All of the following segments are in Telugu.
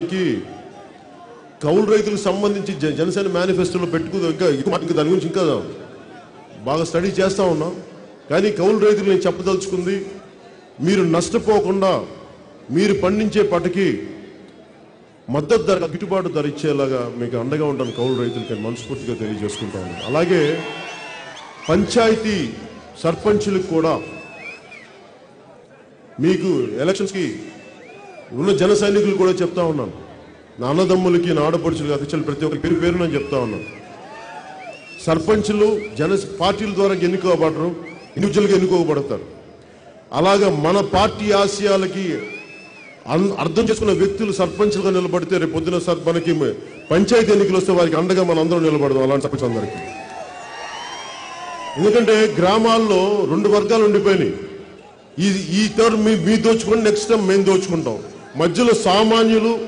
కి కౌలు రైతులకు సంబంధించి జనసేన మేనిఫెస్టోలో పెట్టుకుని ఇంకా ఇంకా దాని గురించి ఇంకా బాగా స్టడీ చేస్తూ ఉన్నాం. కానీ కౌలు రైతులు నేను చెప్పదలుచుకుంది మీరు నష్టపోకుండా మీరు పండించే పంటకి మద్దతు ధర గిట్టుబాటు ధర ఇచ్చేలాగా మీకు అండగా ఉంటాను కౌలు రైతులకి మనస్ఫూర్తిగా తెలియజేసుకుంటాను అలాగే పంచాయతీ సర్పంచులకు కూడా మీకు ఎలక్షన్స్కి ఉన్న జన సైనికులు కూడా చెప్తా ఉన్నాను. నా అన్నదమ్ములకి నా ఆడపడుచులకి అధ్యక్షులు ప్రతి ఒక్కరి పేరు పేరు నేను చెప్తా ఉన్నాను. సర్పంచులు జన పార్టీల ద్వారా ఎన్నుకోబడరు ఇండివిజువల్గా ఎన్నుకోబడతారు. అలాగా మన పార్టీ ఆశయాలకి అర్థం చేసుకున్న వ్యక్తులు సర్పంచులుగా నిలబడితే రేపు పొద్దున సర్ మనకి పంచాయతీ ఎన్నికలు వస్తే వారికి అండగా మన అందరం నిలబడదాం అలాంటి సర్పంచ్ అందరికీ. ఎందుకంటే గ్రామాల్లో రెండు వర్గాలు ఉండిపోయినాయి. ఈ ఈ టర్మ్ మీ మీ దోచుకొని నెక్స్ట్ టైం మేము దోచుకుంటాం. మధ్యలో సామాన్యులు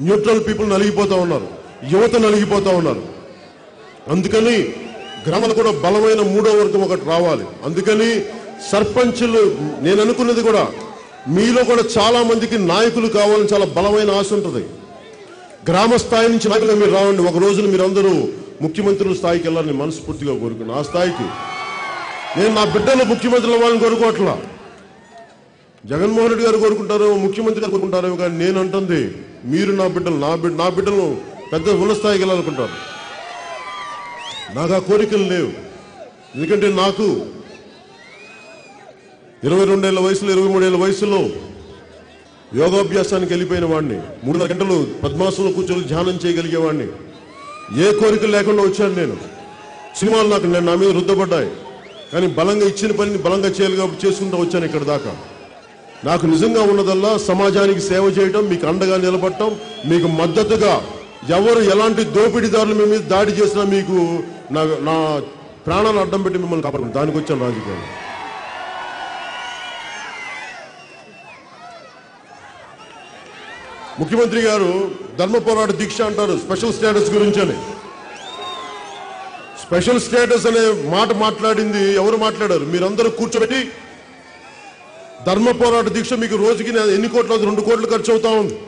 న్యూట్రల్ పీపుల్ నలిగిపోతూ ఉన్నారు. యువత నలిగిపోతూ ఉన్నారు. అందుకని గ్రామాలు కూడా బలమైన మూడో వర్గం ఒకటి రావాలి. అందుకని సర్పంచులు నేను అనుకున్నది కూడా మీలో కూడా చాలా మందికి నాయకులు కావాలని చాలా బలమైన ఆశ ఉంటుంది. గ్రామ స్థాయి నుంచి నాయకులు మీరు రావండి. ఒక రోజున మీరు అందరూ ముఖ్యమంత్రుల స్థాయికి వెళ్ళాలని మనస్ఫూర్తిగా కోరుకున్నాను. ఆ స్థాయికి. నేను నా బిడ్డలు ముఖ్యమంత్రులు అవ్వాలని కోరుకోవట్లా. జగన్మోహన్ రెడ్డి గారు కోరుకుంటారు ముఖ్యమంత్రి గారు కోరుకుంటారు కానీ నేను అంటుంది మీరు నా బిడ్డలు నా బిడ్డ నా బిడ్డలు పెద్ద ఉన్నత స్థాయికి వెళ్ళాలనుకుంటారు. నాకు ఆ కోరికలు లేవు. ఎందుకంటే నాకు ఇరవై రెండేళ్ళ వయసులో ఇరవై మూడేళ్ళ వయసులో యోగాభ్యాసానికి వెళ్ళిపోయిన వాడిని మూడున్నర గంటలు పద్మాసంలో కూర్చొని ధ్యానం చేయగలిగేవాడిని ఏ కోరికలు లేకుండా వచ్చాను నేను. సినిమాలు నాకు నేను నా మీద రుద్దపడ్డాయి కానీ బలంగా ఇచ్చిన పనిని బలంగా చేయాలి కాబట్టి చేసుకుంటూ వచ్చాను ఇక్కడ దాకా. నాకు నిజంగా ఉన్నదల్లా సమాజానికి సేవ చేయటం మీకు అండగా నిలబడటం మీకు మద్దతుగా ఎవరు ఎలాంటి దోపిడీదారులు మీ మీద దాడి చేసినా మీకు నా నా ప్రాణాలు అడ్డం పెట్టి మిమ్మల్ని కాపాడు దానికి వచ్చాను రాజకీయాలు. ముఖ్యమంత్రి గారు ధర్మ పోరాట దీక్ష అంటారు. స్పెషల్ స్టేటస్ గురించి అని. స్పెషల్ స్టేటస్ అనే మాట మాట్లాడింది ఎవరు మాట్లాడారు? మీరందరూ కూర్చోబెట్టి ధర్మ పోరాట దీక్ష మీకు రోజుకి ఎన్ని కోట్ల రెండు కోట్లు ఖర్చు అవుతా ఉంది.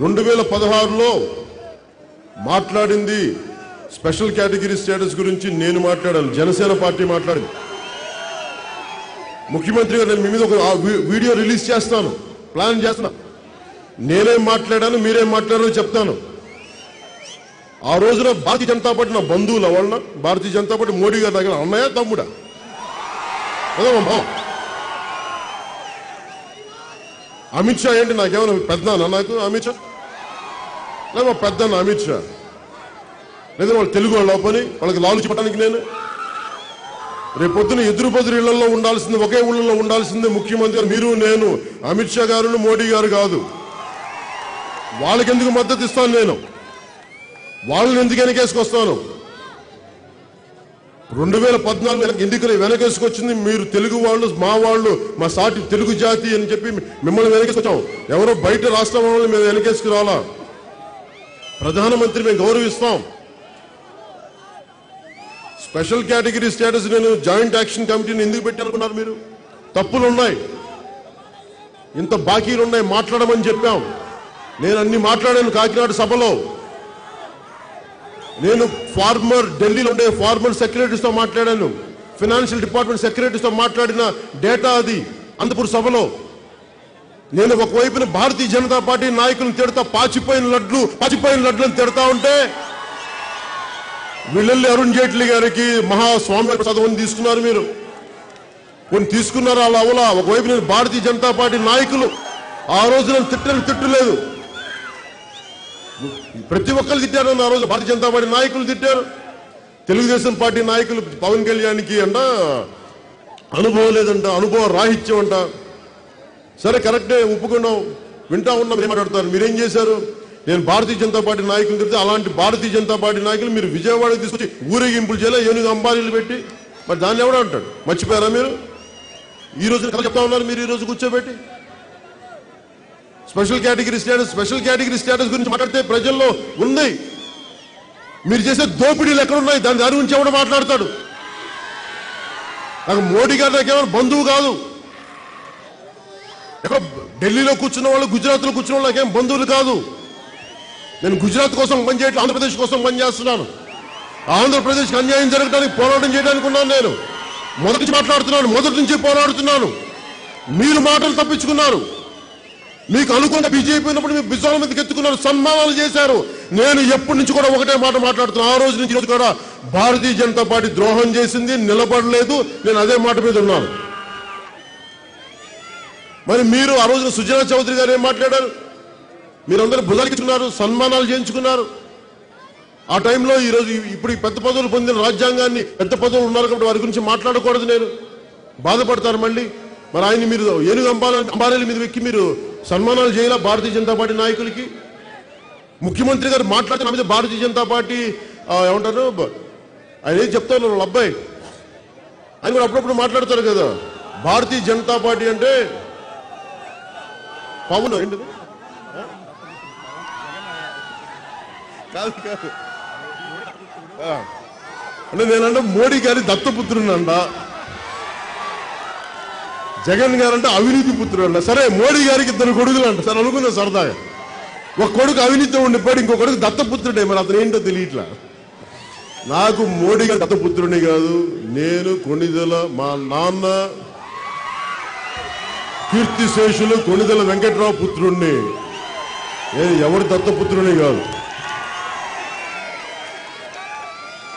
రెండు వేల పదహారులో మాట్లాడింది స్పెషల్ కేటగిరీ స్టేటస్ గురించి నేను మాట్లాడాను జనసేన పార్టీ మాట్లాడింది. ముఖ్యమంత్రి గారు నేను మీ మీద ఒక వీ- వీడియో రిలీజ్ చేస్తాను. ప్లాన్ చేస్తున్నా. నేనేం మాట్లాడాను మీరేం మాట్లాడారో చెప్తాను. ఆ రోజున భారతీయ జనతా పార్టీ నా బంధువుల వలన భారతీయ జనతా పార్టీ మోడీ గారి దగ్గర అన్నయ్య తమ్ముడా? అమిత్ షా ఏంటి? నాకేమైనా పెద్దనా నాకు అమిత్ షా? లేదా పెద్దన్న అమిత్ షా. లేదా వాళ్ళు తెలుగు వాళ్ళు పని వాళ్ళకి లాలు చెప్పడానికి నేను. రేపు పొద్దున ఎదురు బదురు ఇళ్ళలో ఉండాల్సింది ఒకే ఊళ్ళలో ఉండాల్సింది ముఖ్యమంత్రి గారు, మీరు నేను. అమిత్ షా గారు మోడీ గారు కాదు. వాళ్ళకెందుకు మద్దతు ఇస్తాను నేను? వాళ్ళని ఎందుకు వెనకేసుకొస్తాను? రెండు వేల పద్నాలుగు ఎన్నికలు వెనకేసుకొచ్చింది? మీరు తెలుగు వాళ్ళు మా వాళ్ళు మా సాటి తెలుగు జాతి అని చెప్పి మిమ్మల్ని వెనకేసుకొచ్చాం. ఎవరో బయట రాష్ట్రం వాళ్ళని మేము వెనకేసుకురావాలా? ప్రధానమంత్రి మేము గౌరవిస్తాం. స్పెషల్ కేటగిరీ స్టేటస్ నేను జాయింట్ యాక్షన్ కమిటీని ఎందుకు పెట్టాలనుకున్నారు మీరు? తప్పులు ఉన్నాయి ఇంత బాకీలు ఉన్నాయి మాట్లాడమని చెప్పాం. నేను అన్ని మాట్లాడాను కాకినాడ సభలో. నేను ఫార్మర్ ఢిల్లీలో ఉండే ఫార్మర్ సెక్రటరీస్తో మాట్లాడాను. ఫినాన్షియల్ డిపార్ట్మెంట్ సెక్రటరీస్తో మాట్లాడిన డేటా అది అనంతపూర్ సభలో. నేను ఒకవైపున భారతీయ జనతా పార్టీ నాయకులను తిడతా పాచిపోయిన లడ్లు పాచిపోయిన లడ్లను తిడతా ఉంటే వీళ్ళెల్లి అరుణ్ జైట్లీ గారికి మహాస్వామి చదవని తీసుకున్నారు మీరు. కొన్ని తీసుకున్నారు అలా అవలా? ఒకవైపు నేను భారతీయ జనతా పార్టీ నాయకులు ఆ రోజు నేను తిట్టని తిట్టలేదు. ప్రతి ఒక్కరు తిట్టారు. ఆ రోజు భారతీయ జనతా పార్టీ నాయకులు తిట్టారు. తెలుగుదేశం పార్టీ నాయకులు పవన్ కళ్యాణ్కి అంట అనుభవం లేదంట అనుభవం రాహిత్యం అంట. సరే కరెక్టే ఒప్పుకున్నాం. వింటా ఉన్నాం ఏం మాట్లాడతారు? మీరేం చేశారు? నేను భారతీయ జనతా పార్టీ నాయకులు చెప్తే అలాంటి భారతీయ జనతా పార్టీ నాయకులు మీరు విజయవాడకి తీసుకొచ్చి ఊరేగింపులు చేయాలి ఏనుగు అంబారీలు పెట్టి. మరి దాన్ని ఎవడో అంటాడు? మర్చిపోయారా మీరు? ఈ రోజు కథ చెప్తా ఉన్నారు మీరు ఈ రోజు కూర్చోబెట్టి. Special category status special category status గురించి మాట్లాడితే ప్రజల్లో ఉంది. మీరు చేసే దోపిడీలు ఎక్కడున్నాయి? దాని దాని గురించి ఎవడో మాట్లాడతాడు? నాకు మోడీ గారు నాకేమైనా బంధువు కాదు. ఎక్కడ ఢిల్లీలో కూర్చున్న వాళ్ళు గుజరాత్లో కూర్చున్న వాళ్ళు నాకేం బంధువులు కాదు. నేను గుజరాత్ కోసం పనిచేయట్లేదు ఆంధ్రప్రదేశ్ కోసం పనిచేస్తున్నాను. ఆంధ్రప్రదేశ్కి అన్యాయం జరగడానికి పోరాటం చేయడానికి ఉన్నాను నేను. మొదటి నుంచి మాట్లాడుతున్నాను మొదటి నుంచి పోరాడుతున్నాను. మీరు మాటలు తప్పించుకున్నారు. మీకు అనుకున్న బీజేపీ ఉన్నప్పుడు మీరు బిజాల మీదకి ఎత్తుకున్నారు సన్మానాలు చేశారు. నేను ఎప్పటి నుంచి కూడా ఒకటే మాట మాట్లాడుతున్నాను ఆ రోజు నుంచి రోజు కూడా భారతీయ జనతా పార్టీ ద్రోహం చేసింది నిలబడలేదు నేను అదే మాట మీద ఉన్నాను. మరి మీరు ఆ రోజున సుజనా చౌదరి గారు ఏం మాట్లాడారు? మీరందరూ భుజాలించుకున్నారు సన్మానాలు చేయించుకున్నారు. ఆ టైంలో ఈరోజు ఇప్పుడు పెద్ద పదవులు పొందిన రాజ్యాంగాన్ని పెద్ద పదవులు ఉన్నారు కాబట్టి వారి గురించి మాట్లాడకూడదు నేను. బాధపడతారు మళ్ళీ. మరి ఆయన మీరు ఏనుగు అంబాల అంబాలీల మీద వెక్కి మీరు సన్మానాలు చేయాలా భారతీయ జనతా పార్టీ నాయకులకి. ముఖ్యమంత్రి గారు మాట్లాడుతున్న నా మీద భారతీయ జనతా పార్టీ ఏమంటారు? ఆయన ఏం చెప్తారు అబ్బాయి? ఆయన కూడా అప్పుడప్పుడు మాట్లాడతారు కదా. భారతీయ జనతా పార్టీ అంటే పవన్ ఏంటిది? కాదు కాదు. ఆ. అంటే నేనంటే మోడీ గారి దత్తపుత్రునంట జగన్ గారు అంటే అవినీతి పుత్రుడు అంట. సరే మోడీ గారికి ఇద్దరు కొడుకులు అంట. సరే అనుకుందాం సరదాగా. ఒక కొడుకు అవినీతి ఉండిపోయి ఇంకో కొడుకు దత్తపుత్రుడే. మరి అతను ఏంటో తెలియట్లా? నాకు మోడీ గారి దత్తపుత్రుని కాదు నేను కొణిదల మా నాన్న కీర్తిశేషులు కొణిదల వెంకట్రావు పుత్రుణ్ణి నేను ఎవరి దత్తపుత్రుని కాదు.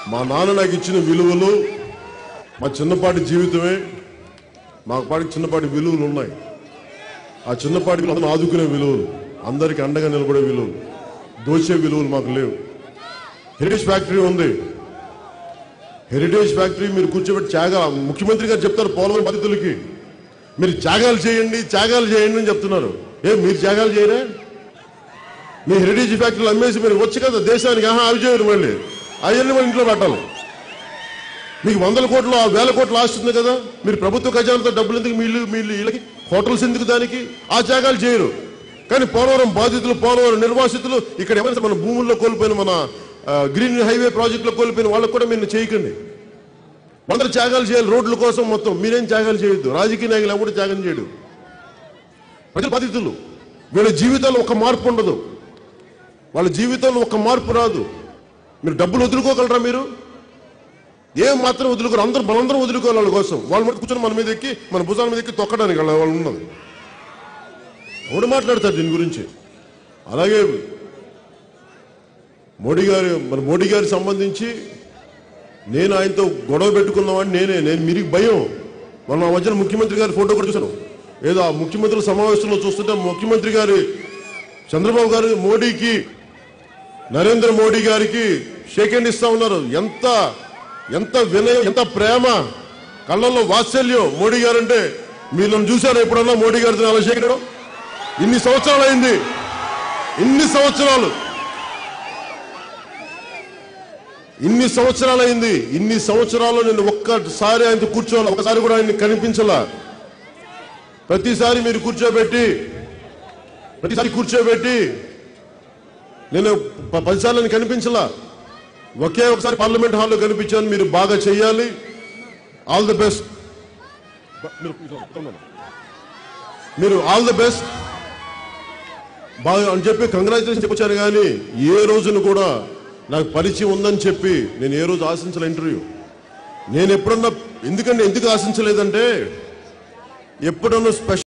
మా నాన్న నాకు ఇచ్చిన విలువలు మా చిన్నపాటి జీవితమే. మాకు పాటికి చిన్నపాటి విలువలు ఉన్నాయి. ఆ చిన్నపాటి విలువలు ఆదుకునే విలువలు అందరికి అండగా నిలబడే విలువలు దోచే విలువలు మాకు లేవు. హెరిటేజ్ ఫ్యాక్టరీ ఉంది. హెరిటేజ్ ఫ్యాక్టరీ మీరు కూర్చోబెట్టి త్యాగా ముఖ్యమంత్రి గారు చెప్తారు పోలవరం బాధితులకి. మీరు త్యాగాలు చేయండి త్యాగాలు చేయండి అని చెప్తున్నారు. ఏ మీరు త్యాగాలు చేయరా? మీ హెరిటేజ్ ఫ్యాక్టరీలు అమ్మేసి మీరు వచ్చి కదా దేశానికి ఆహా అవి చేయరు మళ్ళీ అవన్నీ మన ఇంట్లో పెట్టాలి. మీకు వందల కోట్లు ఆ వేల కోట్లు ఆస్తుంది కదా. మీరు ప్రభుత్వ ఖజానాతో డబ్బులు ఎందుకు మీ ఇల్లు మీ వీళ్ళకి హోటల్స్ ఎందుకు దానికి? ఆ త్యాగాలు చేయరు. కానీ పోలవరం బాధితులు పోలవరం నిర్వాసితులు ఇక్కడ ఏమైనా మన భూముల్లో కోల్పోయిన మన గ్రీన్ హైవే ప్రాజెక్టులో కోల్పోయిన వాళ్ళకు కూడా మీరు చేయకండి. అందరూ త్యాగాలు చేయాలి. రోడ్ల కోసం మొత్తం మీరేం త్యాగాలు చేయొద్దు. రాజకీయ నాయకులు ఎవరు త్యాగం చేయడు. ప్రజల బాధితులు. వీళ్ళ జీవితాల్లో ఒక మార్పు ఉండదు. వాళ్ళ జీవితంలో ఒక మార్పు రాదు. మీరు డబ్బులు వదులుకోగలరా మీరు? ఏం మాత్రం వదులుకోరు అందరూ మనందరం వదులుకోవాలి వాళ్ళ కోసం. వాళ్ళు మటు కూర్చొని మన మీద ఎక్కి మన భుజాల మీద ఎక్కి తొక్కడానికి వాళ్ళు ఉన్నది ఎవడు మాట్లాడతారు దీని గురించి? అలాగే మోడీ గారు మన మోడీ గారికి సంబంధించి నేను ఆయనతో గొడవ పెట్టుకున్నామని నేనే నేను మీకు భయం. మన ఆ మధ్యన ముఖ్యమంత్రి గారి ఫోటో కూడా చూశాను. ఏదో ఆ ముఖ్యమంత్రుల సమావేశంలో చూస్తుంటే ముఖ్యమంత్రి గారి చంద్రబాబు గారు మోడీకి నరేంద్ర మోడీ గారికి షేక్ హ్యాండ్ ఇస్తా ఉన్నారు. ఎంత ఎంత వినయం ఎంత ప్రేమ. కళ్ళల్లో వాత్సల్యం మోడీ గారు అంటే మీరు చూశారు ఎప్పుడన్నా మోడీ గారితో అలా ఇన్ని సంవత్సరాలు అయింది. ఇన్ని సంవత్సరాలు. ఇన్ని సంవత్సరాలు అయింది. ఇన్ని సంవత్సరాలు నేను ఒక్కసారి ఆయనతో కూర్చోవాలి? ఒకసారి కూడా ఆయన కనిపించలా? ప్రతిసారి మీరు కూర్చోబెట్టి ప్రతిసారి కూర్చోబెట్టి నేను ప- పదిసార్లు కనిపించలా? ఒకే ఒకసారి పార్లమెంట్ హాల్లో కనిపించాను మీరు బాగా చెయ్యాలి. ఆల్ ది బెస్ట్ మీరు ఆల్ ది బెస్ట్ బాగా అని చెప్పి కంగ్రాచులేషన్ చెప్పొచ్చాను కానీ ఏ రోజును కూడా నాకు పరిచయం ఉందని చెప్పి నేను ఏ రోజు ఆశించలే ఇంటర్వ్యూ నేను ఎప్పుడన్నా ఎందుకంటే ఎందుకు ఆశించలేదంటే ఎప్పుడన్నా స్పెషల్